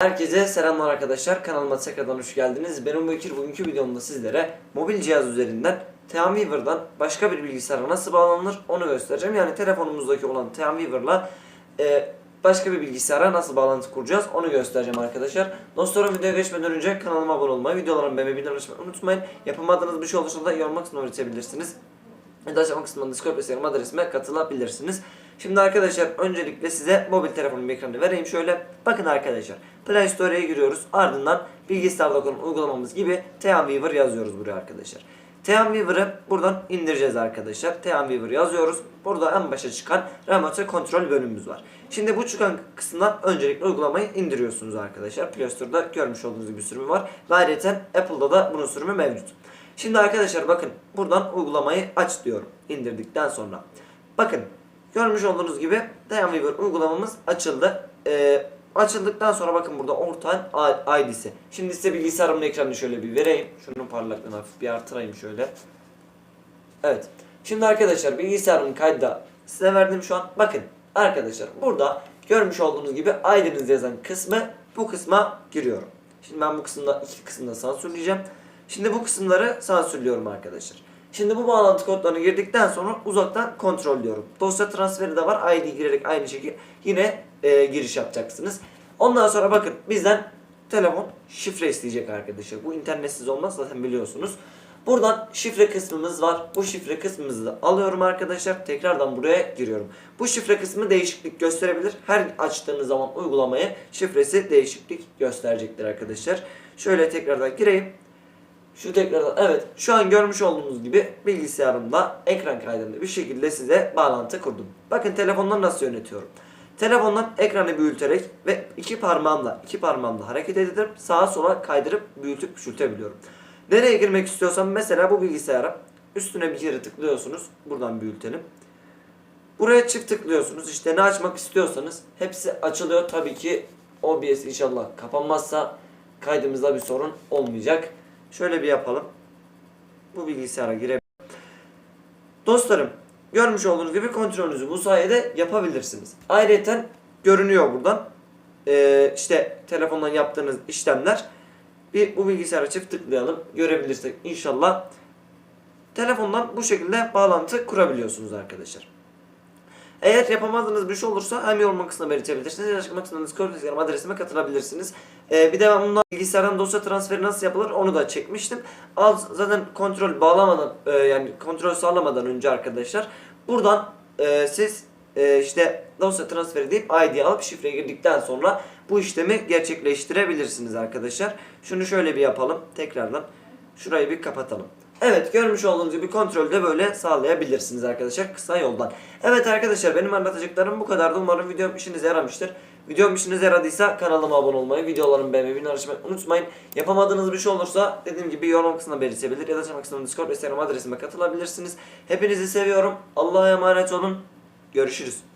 Herkese selamlar arkadaşlar. Kanalıma tekrardan hoş geldiniz. Ben Bekir. Bugünkü videomda sizlere mobil cihaz üzerinden TeamViewer'dan başka bir bilgisayara nasıl bağlanılır onu göstereceğim. Yani telefonumuzdaki olan TeamViewer'la e, başka bir bilgisayara nasıl bağlantı kuracağız onu göstereceğim arkadaşlar. Dostlarım videoya geçmeden önce kanalıma abone olmayı, videolarımı beğenmeyi, bildirim açmayı unutmayın. Yapamadığınız bir şey olursa da yorum kısmına öğretebilirsiniz. Ya da açıklama kısmında Discord ve adresime katılabilirsiniz. Şimdi arkadaşlar öncelikle size mobil telefonun ekranını vereyim şöyle. Bakın arkadaşlar Play Store'ya giriyoruz. Ardından bilgisayarda kurulan uygulamamız gibi TeamViewer yazıyoruz buraya arkadaşlar. TeamViewer'ı buradan indireceğiz arkadaşlar. TeamViewer yazıyoruz. Burada en başa çıkan remote kontrol bölümümüz var. Şimdi bu çıkan kısımdan öncelikle uygulamayı indiriyorsunuz arkadaşlar. Play Store'da görmüş olduğunuz gibi sürümü var. Ve ayrıca Apple'da da bunun sürümü mevcut. Şimdi arkadaşlar bakın buradan uygulamayı aç diyorum indirdikten sonra. Bakın görmüş olduğunuz gibi TeamViewer uygulamamız açıldı. Ee, açıldıktan sonra bakın burada ortağın ID'si. Şimdi size bilgisayarımın ekranını şöyle bir vereyim. Şunun parlaklığını hafif bir artırayım şöyle. Evet. Şimdi arkadaşlar bilgisayarımın kaydı size verdim şu an. Bakın arkadaşlar burada görmüş olduğunuz gibi ID'niz yazan kısmı bu kısma giriyorum. Şimdi ben bu kısımda iki kısımda sansürleyeceğim. Şimdi bu kısımları sansürlüyorum arkadaşlar. Şimdi bu bağlantı kodlarını girdikten sonra uzaktan kontrol diyorum. Dosya transferi de var. ID girerek aynı şekilde yine e, giriş yapacaksınız. Ondan sonra bakın bizden telefon şifre isteyecek arkadaşlar. Bu internetsiz olmaz zaten biliyorsunuz. Buradan şifre kısmımız var. Bu şifre kısmımızı da alıyorum arkadaşlar. Tekrardan buraya giriyorum. Bu şifre kısmı değişiklik gösterebilir. Her açtığınız zaman uygulamaya şifresi değişiklik gösterecektir arkadaşlar. Şöyle tekrardan gireyim. Şu tekrardan evet şu an görmüş olduğunuz gibi bilgisayarımda ekran kaydında bir şekilde size bağlantı kurdum. Bakın telefondan nasıl yönetiyorum. Telefondan ekranı büyüterek ve iki parmağımla iki parmağımla hareket edip sağa sola kaydırıp büyütüp küçültebiliyorum. Nereye girmek istiyorsam mesela bu bilgisayara üstüne bir kere tıklıyorsunuz. Buradan büyütelim. Buraya çift tıklıyorsunuz. İşte ne açmak istiyorsanız hepsi açılıyor. Tabii ki OBS inşallah kapanmazsa kaydımızda bir sorun olmayacak. Şöyle bir yapalım. Bu bilgisayara girelim. Dostlarım görmüş olduğunuz gibi kontrolünüzü bu sayede yapabilirsiniz. Ayrıca görünüyor buradan. Ee, işte telefondan yaptığınız işlemler. Bir bu bilgisayara çift tıklayalım. Görebilirsek inşallah. Telefondan bu şekilde bağlantı kurabiliyorsunuz arkadaşlar. Eğer yapamadığınız bir şey olursa hem yorum kısmına belirtebilirsiniz. Ya açıklama kısmında Discord adresime katılabilirsiniz. Ee, bir de ben bundan bilgisayardan dosya transferi nasıl yapılır onu da çekmiştim. Al zaten kontrol bağlamadan e, yani kontrol sağlamadan önce arkadaşlar buradan e, siz e, işte dosya transferi deyip ID alıp şifre girdikten sonra bu işlemi gerçekleştirebilirsiniz arkadaşlar. Şunu şöyle bir yapalım tekrardan. Şurayı bir kapatalım. Evet görmüş olduğunuz gibi kontrolü de böyle sağlayabilirsiniz arkadaşlar kısa yoldan. Evet arkadaşlar benim anlatacaklarım bu kadardı. Umarım videom işinize yaramıştır. Videom işinize yaradıysa kanalıma abone olmayı, videolarımı beğenmeyi, bildirim unutmayın. Yapamadığınız bir şey olursa dediğim gibi yorum kısmına belirtebilir ya da açmak kısmında Discord ve Instagram adresime katılabilirsiniz. Hepinizi seviyorum. Allah'a emanet olun. Görüşürüz.